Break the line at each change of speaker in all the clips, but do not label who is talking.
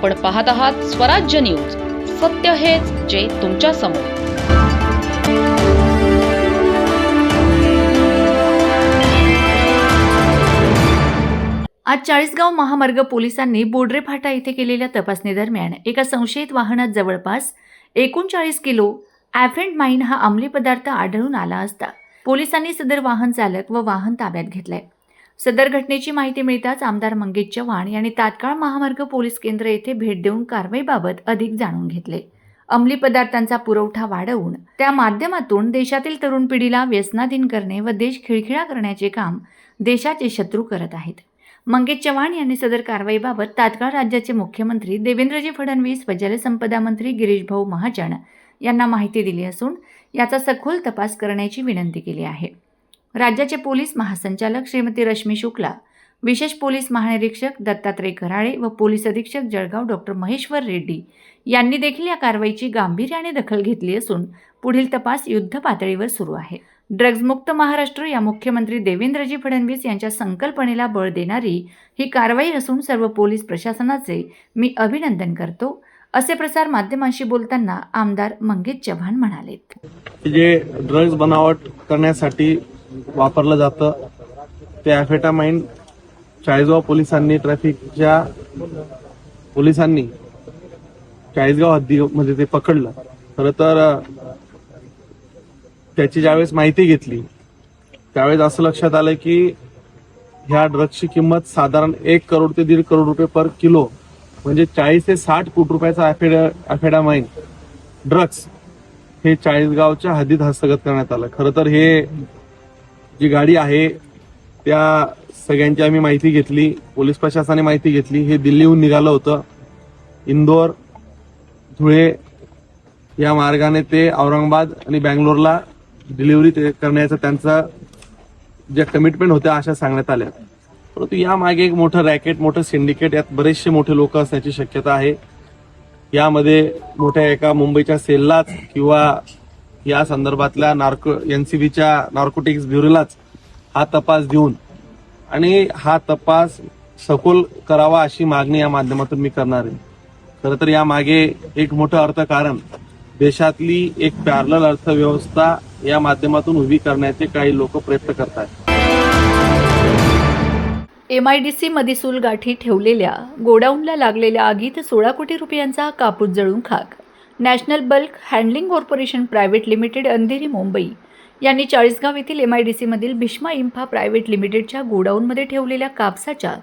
आपण पाहत आहात स्वराज्य न्यूज. सत्य हेच जे तुमच्यासमोर.
आज चाळीसगाव महामार्ग पोलिसांनी बोडरे फाटा येथे केलेल्या तपासणीदरम्यान एका संशयित वाहनात जवळपास एकोणचाळीस किलो ॲफेंट माइन हा अंमली पदार्थ आढळून आला असता. पोलिसांनी सदर वाहन चालक व वाहन ताब्यात घेतलंय. सदर घटनेची माहिती मिळताच आमदार मंगेश चव्हाण यांनी तात्काळ महामार्ग पोलीस केंद्र येथे भेट देऊन कारवाईबाबत अधिक जाणून घेतले. अंमली पदार्थांचा पुरवठा वाढवून त्या माध्यमातून देशातील तरुण पिढीला व्यसनाधीन करणे व देश खिळखिळा करण्याचे काम देशाचे शत्रू करत आहेत. मंगेश चव्हाण यांनी सदर कारवाईबाबत तात्काळ राज्याचे मुख्यमंत्री देवेंद्रजी फडणवीस व जलसंपदा मंत्री गिरीश भाऊ महाजन यांना माहिती दिली असून याचा सखोल तपास करण्याची विनंती केली आहे. राज्याचे पोलीस महासंचालक श्रीमती रश्मी शुक्ला विशेष पोलीस महानिरीक्षक दत्तात्रय घराळे व पोलीस अधीक्षक जळगाव डॉक्टर महेश्वर रेड्डी यांनी देखील या कारवाईची गांभीर्याने दखल घेतली असून पुढील तपास युद्ध पातळीवर सुरू आहे. ड्रग्जमुक्त महाराष्ट्र या मुख्यमंत्री देवेंद्रजी फडणवीस यांच्या संकल्पनेला बळ देणारी ही कारवाई असून सर्व पोलीस प्रशासनाचे मी अभिनंदन करतो असे प्रसार माध्यमांशी बोलताना आमदार मंगेश चव्हाण म्हणाले
जे ड्रग्ज बनावट करण्यासाठी वापरलं जातं. ते ॲफेटामाइन चाळीसगाव पोलिसांनी ट्रॅफिकच्या पोलिसांनी चाळीसगाव हद्दीमध्ये ते पकडलं. खरं तर त्याची ज्यावेळेस माहिती घेतली त्यावेळेस असं लक्षात आलं की ह्या ड्रग्सची किंमत साधारण एक करोड ते दीड करोड रुपये पर किलो म्हणजे चाळीस ते साठ कोटी रुपयाचा ॲफेडा ॲफेडामाइन ड्रग्स हे चाळीसगावच्या हद्दीत हस्तगत करण्यात आलं. खरं तर हे जी गाडी आहे त्या सगळ्यांची आम्ही माहिती घेतली पोलीस प्रशासनाने माहिती घेतली. हे दिल्लीहून निघालं होतं. इंदोर धुळे या मार्गाने ते औरंगाबाद आणि बँगलोरला डिलिव्हरी ते करण्याचं त्यांचं जे कमिटमेंट होत्या अशा सांगण्यात आल्या. परंतु यामागे एक मोठं रॅकेट मोठं सिंडिकेट यात बरेचसे मोठे लोक असण्याची शक्यता आहे. यामध्ये मोठ्या एका मुंबईच्या सेललाच किंवा या संदर्भातल्या नार्को एनसीबीच्या नार्कोटिक्स ब्युरोलाच हा तपास देऊन आणि हा तपास सखोल करावा अशी मागणी या माध्यमातून मी करणार आहे. खरं तर यामागे एक मोठं अर्थकारण देशातली एक पॅरल अर्थव्यवस्था या माध्यमातून उभी करण्याचे काही लोक प्रयत्न करत आहेत
एम आय डी सी मदिसूल गाठी ठेवलेल्या गोडाऊनला लागलेल्या आगीत सोळा कोटी रुपयांचा कापूस जळून खाक national bulk handling corporation private limited Andheri Mumbai. यांनी चाळीसगाव येथील एम आय डी सीमधील भीष्मा इम्फा प्रायव्हेट लिमिटेडच्या गोडाऊनमध्ये ठेवलेल्या कापसाच्या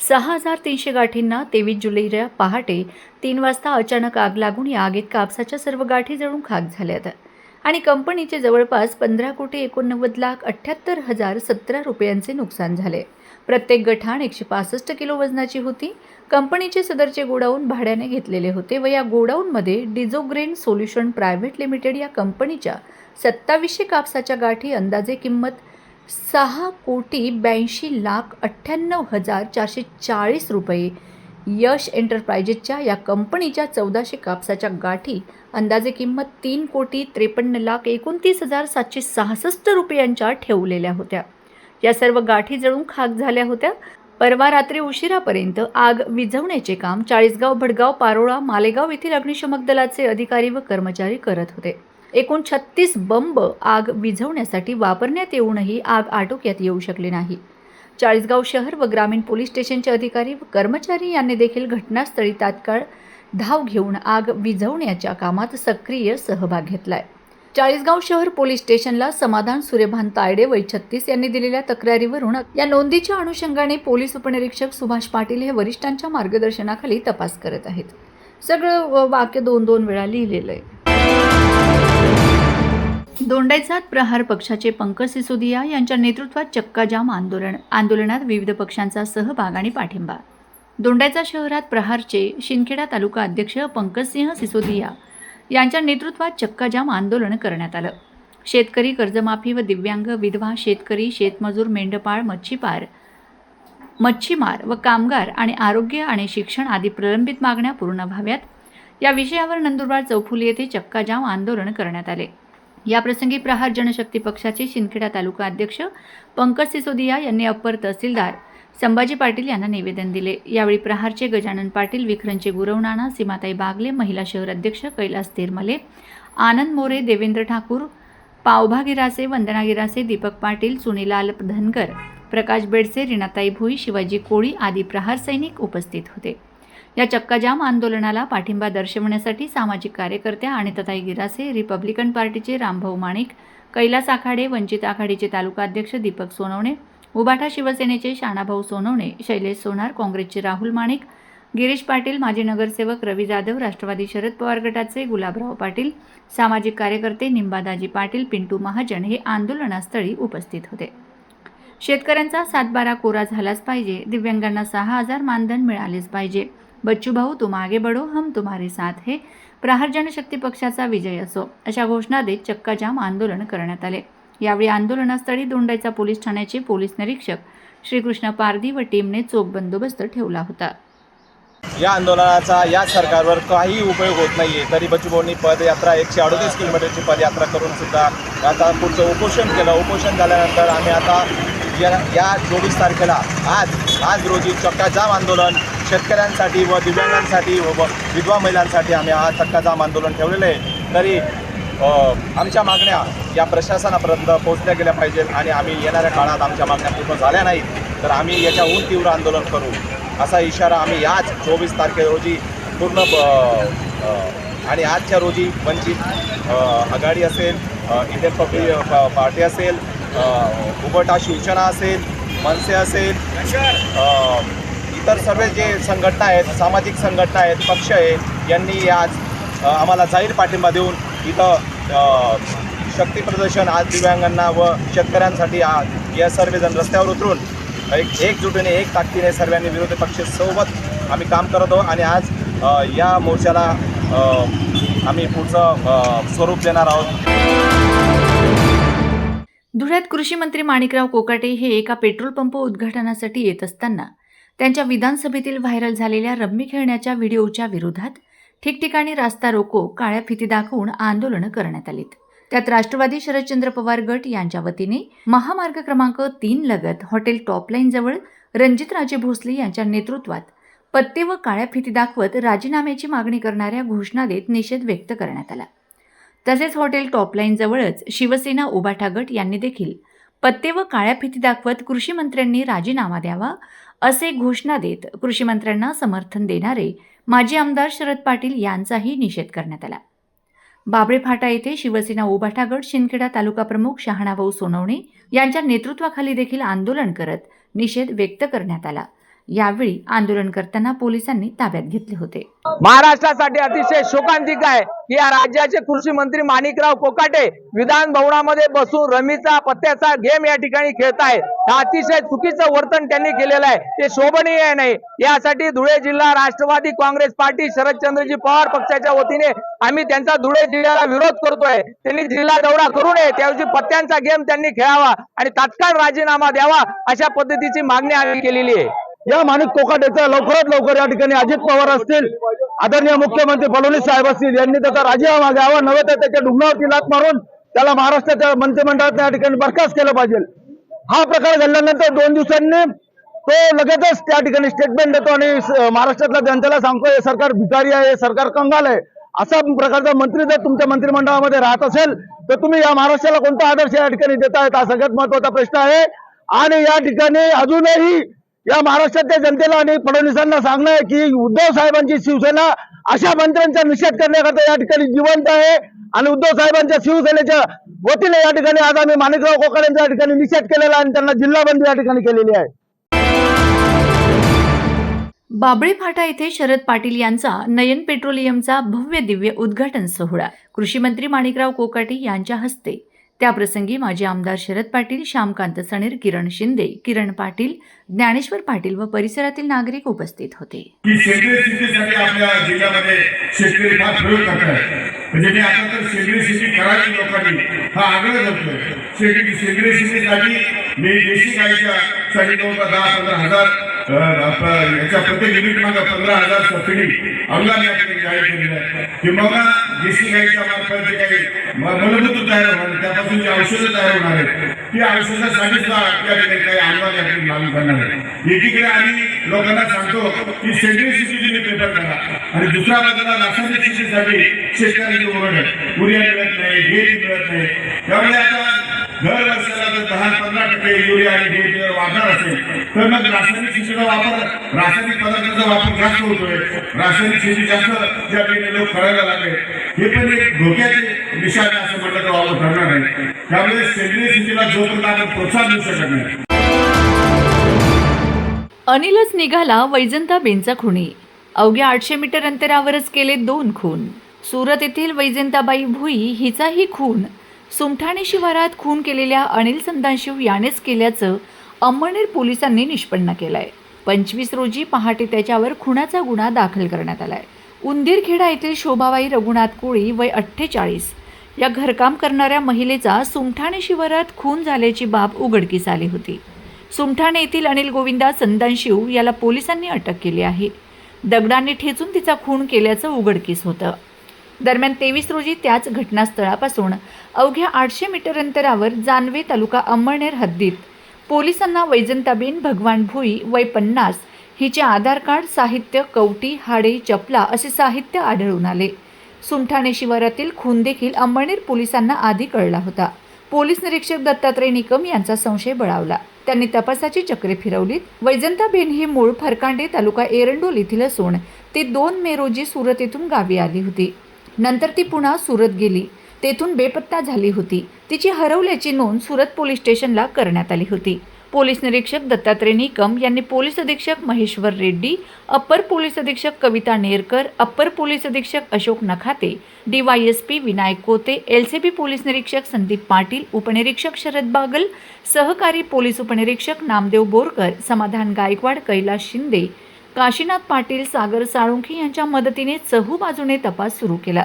सहा हजार तीनशे गाठींना तेवीस जुलैला पहाटे तीन वाजता अचानक आग लागून या आगीत कापसाच्या सर्व गाठी जळून खाक झाल्यात आणि कंपनीचे जवळपास पंधरा कोटी एकोणनव्वद लाख अठ्ठ्याहत्तर हजार सतरा रुपयांचे नुकसान झाले. प्रत्येक गठाण एकशे पासष्ट किलो वजनाची होती. कंपनीचे सदरचे गोडाऊन भाड्याने घेतलेले होते व या गोडाऊनमध्ये डिझोग्रेन सोल्युशन प्रायव्हेट लिमिटेड या कंपनीच्या सत्तावीसशे कापसाच्या गाठी अंदाजे किंमत सहा कोटी ब्याऐंशी लाख अठ्ठ्याण्णव हजार चारशे चाळीस रुपये. यश एंटरप्राइजेसच्या या कंपनीच्या चौदाशे कापसाच्या गाठी अंदाजे किंमत तीन कोटी त्रेपन्न लाख एकोणतीस हजार सातशे सहासष्ट रुपयांच्या ठेवलेल्या होत्या. या सर्व गाठी जळून खाक झाल्या होत्या. परवा रात्री उशिरापर्यंत आग विझवण्याचे काम चाळीसगाव भडगाव पारोळा मालेगाव येथील अग्निशमक दलाचे अधिकारी व कर्मचारी करत होते. एकूण छत्तीस बंब आग विझवण्यासाठी वापरण्यात येऊनही आग आटोक्यात येऊ शकली नाही. चाळीसगाव शहर व ग्रामीण पोलीस स्टेशनचे अधिकारी व कर्मचारी यांनी देखील घटनास्थळी तात्काळ धाव घेऊन आग विझवण्याच्या कामात सक्रिय सहभाग घेतलाय. चाळीसगाव शहर पोलीस स्टेशनला समाधान सूर्यभान तायडे वय छत्तीस यांनी दिलेल्या तक्रारीवरून या नोंदीच्या अनुषंगाने पोलीस उपनिरीक्षक सुभाष पाटील हे वरिष्ठांच्या मार्गदर्शनाखाली तपास करत आहेत. सगळं व- वाक्य दोन दोन वेळा लिहिलेलं आहे दोंडाईचात प्रहार पक्षाचे पंकज सिसोदिया यांच्या नेतृत्वात चक्काजाम आंदोलन आंदोलनात विविध पक्षांचा सहभाग आणि पाठिंबा दोंडायचा शहरात प्रहारचे शिंदखेडा तालुका अध्यक्ष पंकजसिंह सिसोदिया यांच्या नेतृत्वात चक्काजाम आंदोलन करण्यात आलं. शेतकरी कर्जमाफी व दिव्यांग विधवा शेतकरी शेतमजूर मेंढपाळ मच्छीपार मच्छीमार व कामगार आणि आरोग्य आणि शिक्षण आदी प्रलंबित मागण्या पूर्ण व्हाव्यात. या विषयावर नंदुरबार चौफुली येथे चक्काजाम आंदोलन करण्यात आले. याप्रसंगी प्रहार जनशक्ती पक्षाचे शिंदखेडा तालुका अध्यक्ष पंकज सिसोदिया यांनी अप्पर तहसीलदार संभाजी पाटील यांना निवेदन दिले. यावेळी प्रहारचे गजानन पाटील विखरंचे गुरवनाना सीमाताई बागले महिला शहर अध्यक्ष कैलास तेरमले आनंद मोरे देवेंद्र ठाकूर पावभा गिरासे वंदना गिरासे दीपक पाटील सुनीलाल धनगर प्रकाश बेडसे रिणाताई भुई शिवाजी कोळी आदी प्रहार सैनिक उपस्थित होते. या चक्काजाम आंदोलनाला पाठिंबा दर्शवण्यासाठी सामाजिक कार्यकर्त्या आणि तथाई गिरासे रिपब्लिकन पार्टीचे रामभाऊ माणिक कैलास आखाडे वंचित आघाडीचे तालुका अध्यक्ष दीपक सोनवणे उबाठा शिवसेनेचे शाणाभाऊ सोनवणे शैलेश सोनार काँग्रेसचे राहुल माणिक गिरीश पाटील माजी नगरसेवक रवी जाधव राष्ट्रवादी शरद पवार गटाचे गुलाबराव पाटील सामाजिक कार्यकर्ते निंबादाजी पाटील पिंटू महाजन हे आंदोलनास्थळी उपस्थित होते. शेतकऱ्यांचा सातबारा कोरा झालाच पाहिजे दिव्यांगांना सहा हजार मानधन मिळालेच पाहिजे. बच्चू भाऊ तुम आगे बढो हम तुम्हारे साथ हे. प्रहार जनशक्ती पक्षाचा विजय असो अशा घोषणा देत चक्काजाम आंदोलन करण्यात आले. यावेळी आंदोलनास्थळी दोंडाईचा पोलीस ठाण्याचे पोलीस निरीक्षक श्रीकृष्ण पारधी व टीमने चोख बंदोबस्त ठेवला होता.
या आंदोलनाचा या सरकारवर काही उपयोग होत नाही आहे तरी बच्चूभाऊंनी पदयात्रा एकशे अडतीस किलोमीटरची पदयात्रा करून सुद्धा आता पुढचं उपोषण केलं. उपोषण झाल्यानंतर आम्ही आता या या चोवीस तारखेला आज आज रोजी चक्काजाम आंदोलन शेतकऱ्यांसाठी व दिव्यांगांसाठी व विधवा महिलांसाठी आम्ही आज चक्काजाम आंदोलन ठेवलेलं आहे. तरी आमच्या मागण्या या प्रशासनापर्यंत पोहोचल्या गेल्या पाहिजेत आणि आम्ही येणाऱ्या काळात आमच्या मागण्या पूर्ण झाल्या नाहीत तर आम्ही याच्याहून तीव्र आंदोलन करू. असा इशारा आम्ही याच चोवीस तारखे रोजी पूर्ण आणि आजच्या रोजी वंचित आघाडी असेल इंडियन पब्लिक पार्टी असेल उबटा शिवसेना असेल मनसे असेल इतर सर्व जे संघटना आहेत सामाजिक संघटना आहेत पक्ष आहेत यांनी आज आम्हाला जाहीर पाठिंबा देऊन इथं शक्ती प्रदर्शन आज दिव्यांगांना व शेतकऱ्यांसाठी आज. या सर्वजण रस्त्यावर उतरून एक एकजुटीने एक ताकदीने सर्वांनी विरोधी पक्षासोबत आम्ही काम करत आहोत आणि आज या मोर्चाला आम्ही पुढचं स्वरूप देणार आहोत.
धुळ्यात कृषी मंत्री माणिकराव कोकाटे हे एका पेट्रोल पंप उद्घाटनासाठी येत असताना त्यांच्या विधानसभेतील व्हायरल झालेल्या रम्मी खेळण्याच्या व्हिडिओच्या विरोधात ठिकठिकाणी रास्ता रोको काळ्या फिती दाखवून आंदोलनं करण्यात आलीत. त्यात राष्ट्रवादी शरदचंद्र पवार गट यांच्या वतीने महामार्ग क्रमांक तीन लगत हॉटेल टॉपलाईन जवळ रणजितराजे भोसले यांच्या नेतृत्वात पत्ते व काळ्या फिती दाखवत राजीनाम्याची मागणी करणाऱ्या घोषणा देत निषेध व्यक्त करण्यात आला. तसेच हॉटेल टॉपलाईन जवळच शिवसेना उबाठा गट यांनी देखील पत्ते व काळ्या फिती दाखवत कृषी मंत्र्यांनी राजीनामा द्यावा असे घोषणा देत कृषी मंत्र्यांना समर्थन देणारे माजी आमदार शरद पाटील यांचाही निषेध करण्यात आला. बाबळे फाटा येथे शिवसेना उभाटागड शिंदखेडा तालुका प्रमुख शहाणाभाऊ सोनवणे यांच्या नेतृत्वाखाली देखील आंदोलन करत निषेध व्यक्त करण्यात आला. यावेळी आंदोलन करताना पोलिसांनी ताब्यात घेतले होते.
महाराष्ट्रासाठी अतिशय शोकांतिक आहे की या राज्याचे कृषी मंत्री माणिकराव कोकाटे विधान भवनामध्ये बसून रमीचा पत्त्याचा गेम या ठिकाणी खेळतायत हा अतिशय चुकीचं वर्तन त्यांनी केलेलं आहे. ते शोभनीय नाही. यासाठी धुळे जिल्हा राष्ट्रवादी काँग्रेस पार्टी शरदचंद्रजी पवार पक्षाच्या वतीने आम्ही त्यांचा धुळे जिल्ह्याला विरोध करतोय. त्यांनी जिल्हा दौरा करू नये. त्याऐवजी पत्त्यांचा गेम त्यांनी खेळावा आणि तात्काळ राजीनामा द्यावा अशा पद्धतीची मागणी आम्ही केलेली आहे.
या माणिक कोकाटेचा लवकरात लवकर या ठिकाणी अजित पवार असतील आदरणीय मुख्यमंत्री फडणवीस साहेब असतील यांनी त्याचा राजीनामा घ्यावा नव्हे तर त्याच्या डुंगणावरती लात मारून त्याला महाराष्ट्राच्या मंत्रिमंडळात या ठिकाणी बरखास्त केलं पाहिजे. हा प्रकार घडल्यानंतर दोन दिवसांनी तो लगेचच त्या ठिकाणी स्टेटमेंट देतो आणि महाराष्ट्रातल्या जनतेला सांगतो हे सरकार भिकारी आहे हे सरकार कंगाल आहे. असा प्रकारचा मंत्री जर तुमच्या मंत्रिमंडळामध्ये राहत असेल तर तुम्ही या महाराष्ट्राला कोणता आदर्श या ठिकाणी देतायत? हा सगळ्यात महत्त्वाचा प्रश्न आहे. आणि या ठिकाणी अजूनही या महाराष्ट्रातल्या जनतेला आणि फडणवीसांना सांगणं आहे की उद्धव साहेबांची शिवसेना अशा मंत्र्यांचा निषेध करण्याकरता या ठिकाणी जिवंत आहे. आणि उद्धव साहेबांच्या शिवसेनेच्या वतीने या ठिकाणी आज आम्ही माणिकराव कोकाड्यांच्या ठिकाणी निषेध केलेला आणि त्यांना जिल्हाबंदी या ठिकाणी केलेली आहे.
बाबळे फाटा येथे शरद पाटील यांचा नयन पेट्रोलियमचा भव्य दिव्य उद्घाटन सोहळा. कृषी मंत्री माणिकराव कोकाटे यांच्या हस्ते. त्याप्रसंगी माजी आमदार शरद पाटील श्यामकांत सणीर किरण शिंदे किरण पाटील ज्ञानेश्वर पाटील व परिसरातील नागरिक उपस्थित होते.
म्हणजे आता तर सेंद्रिय शेती करायची लोकांनी. हा आग्रह करतोय. सेंद्रिय सेंद्रिय शेतीसाठी मी देशी गाईच्या साठी जवळपास दहा पंधरा हजार याच्या प्रत्येक युनिट मागे पंधरा हजार सबसिडी अनुदान या ठिकाणी जाहीर केलेलं आहे. किंवा देशी गाईच्या मार्फत जे काही तयार होणार त्यापासून जी औषधं तयार होणार आहेत ती औषधासाठी सुद्धा या काही अनुदान या ठिकाणी लागू करणार आहे एकीकडे आम्ही लोकांना सांगतो की सेंद्रिय शेती पेपर करा आणि दुसऱ्या बाजूला रासायनिक शेतीसाठी शेतकऱ्यांची ओरड आहे मिळत नाही हे मिळत नाही. त्यामुळे आता दर वर्षाला जर दहा पंधरा टक्के युरिया आणि डी वापर असेल तर मग रासायनिक शेतीचा वापर रासायनिक पदार्थांचा वापर जास्त होतोय. रासायनिक शेती जास्त या ठिकाणी लोक करायला लागले. हे पण एक धोक्याचे निशाणे असं म्हटलं तर वापर ठरणार नाही. त्यामुळे सेंद्रिय शेतीला जोपर्यंत आपण प्रोत्साहन देऊ शकत नाही.
अनिलच निघाला वैजंता बेनचा खुनी अवघ्या आठशे मीटर अंतरावरच केले दोन खून. सुरत येथील वैजंताबाई भुई हिचाही खून. सुमठाणे शिवारात खून केलेल्या अनिल संदाशिव यानेच केल्याचं अंमळनेर पोलिसांनी निष्पन्न केलं आहे पंचवीस रोजी पहाटे त्याच्यावर खुनाचा गुन्हा दाखल करण्यात आला आहे उंदीरखेडा येथील शोभाबाई रघुनाथ कोळी वय अठ्ठेचाळीस. या घरकाम करणाऱ्या महिलेचा सुमठाणे शिवारात खून झाल्याची बाब उघडकीस आली होती. सुमठाणे येथील अनिल गोविंदा संदानशिव याला पोलिसांनी अटक केली आहे. दगडाने ठेचून तिचा खून केल्याचं उघडकीस होतं. दरम्यान तेवीस रोजी त्याच घटनास्थळापासून अवघ्या आठशे मीटर अंतरावर जानवे तालुका अंमळनेर हद्दीत. पोलिसांना वैजंताबेन भगवान भुई वय पन्नास हिचे आधार कार्ड साहित्य कवटी हाडे चपला असे साहित्य आढळून आले. सुमठाणे शिवारातील खून देखील अंमळनेर पोलिसांना आधी कळला होता. पोलीस निरीक्षक दत्तात्रय निकम यांचा संशय बळावला. त्यांनी तपासाची चक्रे फिरवलीत. वैजंताबेन ही मूळ फरकांडे तालुका एरंडोल येथील असून ती दोन मे रोजी सुरत येथून गावी आली होती. नंतर ती पुन्हा सुरत गेली. तेथून बेपत्ता झाली होती. तिची हरवल्याची नोंद सुरत पोलीस स्टेशनला करण्यात आली होती. पोलीस निरीक्षक दत्तात्रय निकम यांनी पोलीस अधीक्षक महेश्वर रेड्डी अप्पर पोलीस अधीक्षक कविता नेरकर अप्पर पोलीस अधीक्षक अशोक नखाते डीवायएसपी विनायक कोते एलसीबी पोलीस निरीक्षक संदीप पाटील उपनिरीक्षक शरद बागल सहकारी पोलीस उपनिरीक्षक नामदेव बोरकर समाधान गायकवाड कैलास शिंदे काशीनाथ पाटील सागर साळुंखी यांच्या मदतीने चहू बाजूने तपास सुरू केला.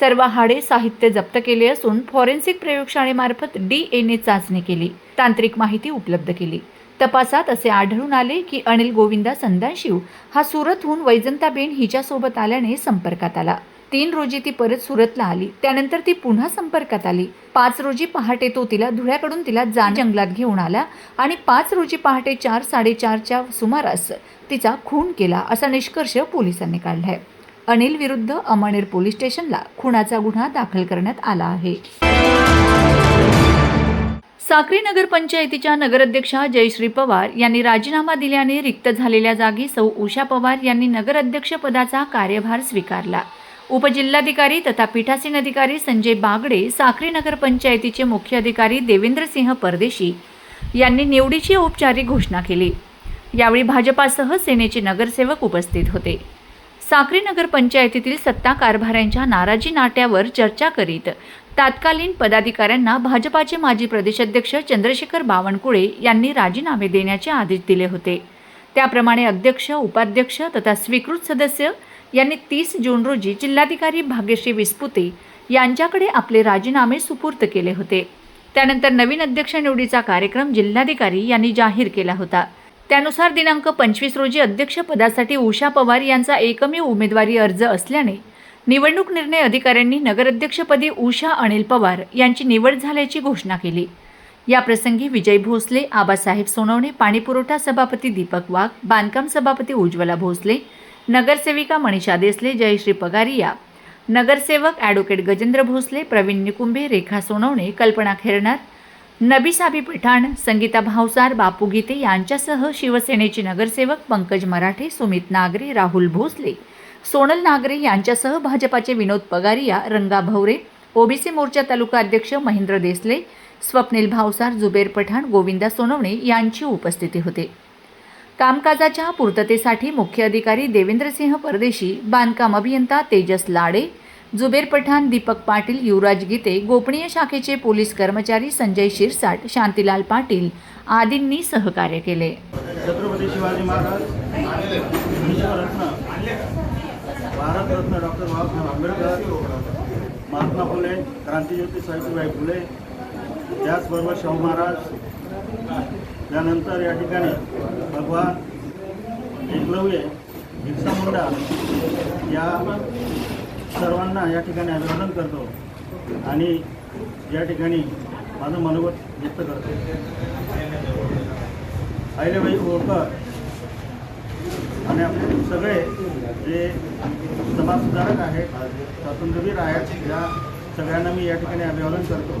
सर्व हाडे साहित्य जप्त केले असून फॉरेन्सिक प्रयोगशाळेमार्फत डी एन ए चाचणी केली. तांत्रिक माहिती उपलब्ध केली. तपासात असे आढळून आले की अनिल गोविंदा संदाशिव हा सुरतहून वैजंताबेन हिच्यासोबत आल्याने संपर्कात आला. तीन रोजी ती परत सुरतला आली. त्यानंतर ती पुन्हा संपर्कात आली. पाच रोजी पहाटे तो तिला धुळ्याकडून तिला जाण जंगलात घेऊन आला आणि पाच रोजी पहाटे चार साडेचारच्या सुमारास तिचा खून केला असा निष्कर्ष पोलिसांनी काढलाय. अनिल विरुद्ध अमळनेर पोलीस स्टेशनला खुनाचा गुन्हा दाखल करण्यात आला आहे. साक्री नगर पंचायतीच्या नगराध्यक्षा जयश्री पवार यांनी राजीनामा दिल्याने रिक्त झालेल्या जागी सौ उषा पवार यांनी नगराध्यक्षपदाचा कार्यभार स्वीकारला. उपजिल्हाधिकारी तथा पीठासीन अधिकारी संजय बागडे साखरी नगर पंचायतीचे मुख्य अधिकारी देवेंद्रसिंह परदेशी यांनी निवडीची औपचारिक घोषणा केली. यावेळी भाजपासह सेनेचे नगरसेवक उपस्थित होते. साक्री नगर पंचायतीतील सत्ता कारभाऱ्यांच्या नाराजी नाट्यावर चर्चा करीत तात्कालीन पदाधिकाऱ्यांना भाजपाचे माजी प्रदेशाध्यक्ष चंद्रशेखर बावनकुळे यांनी राजीनामे देण्याचे आदेश दिले होते. त्याप्रमाणे अध्यक्ष उपाध्यक्ष तथा स्वीकृत सदस्य यांनी तीस जून रोजी जिल्हाधिकारी भाग्यश्री विस्पुते यांच्याकडे आपले राजीनामे सुपूर्द केले होते. त्यानंतर नवीन अध्यक्ष निवडीचा कार्यक्रम जिल्हाधिकारी यांनी जाहीर केला होता. त्यानुसार दिनांक पंचवीस रोजी अध्यक्षपदासाठी उषा पवार यांचा एकमेव उमेदवारी अर्ज असल्याने निवडणूक निर्णय अधिकाऱ्यांनी नगराध्यक्षपदी उषा अनिल पवार यांची निवड झाल्याची घोषणा केली. याप्रसंगी विजय भोसले आबासाहेब सोनवणे पाणीपुरवठा सभापती दीपक वाघ बांधकाम सभापती उज्ज्वला भोसले नगरसेविका मनीषा देसले जयश्री पगारिया. नगरसेवक ॲडव्होकेट गजेंद्र भोसले प्रवीण निकुंभे रेखा सोनवणे कल्पना खेरणार नबीसाबी पठाण संगीता भावसार बापू गीते यांच्यासह शिवसेनेचे नगरसेवक पंकज मराठे सुमित नागरे राहुल भोसले सोनल नागरे यांच्यासह भाजपाचे विनोद पगारिया रंगा भवरे ओबीसी मोर्चा तालुका अध्यक्ष महेंद्र देसले स्वप्नील भावसार जुबेर पठाण गोविंदा सोनवणे यांची उपस्थिती होते. कामकाजाच्या पूर्ततेसाठी मुख्य अधिकारी देवेंद्रसिंह परदेशी बांधकाम अभियंता तेजस लाडे जुबेर पठाण दीपक पाटील युवराज गीते गोपनीय शाखेचे पोलीस कर्मचारी संजय शिरसाट शांतीलाल पाटील आदींनी सहकार्य केले.
छत्रपती शिवाजी महाराज भारतरत्न डॉक्टर बाबासाहेब आंबेडकर महात्मा फुले क्रांतीज्योती सावित्रीबाई फुले त्याचबरोबर शाहू महाराज त्यानंतर या ठिकाणी भगवान
एकलव्य बिरसा मुंडा या सर्वांना या ठिकाणी अभिवादन करतो आणि या ठिकाणी माझं मनोगत व्यक्त करतो. अहिल्याबाई होळकर आणि आपले सगळे जे समाजसुधारक आहेत स्वातंत्र्यवीर आहेत या सगळ्यांना मी या ठिकाणी अभिवादन करतो.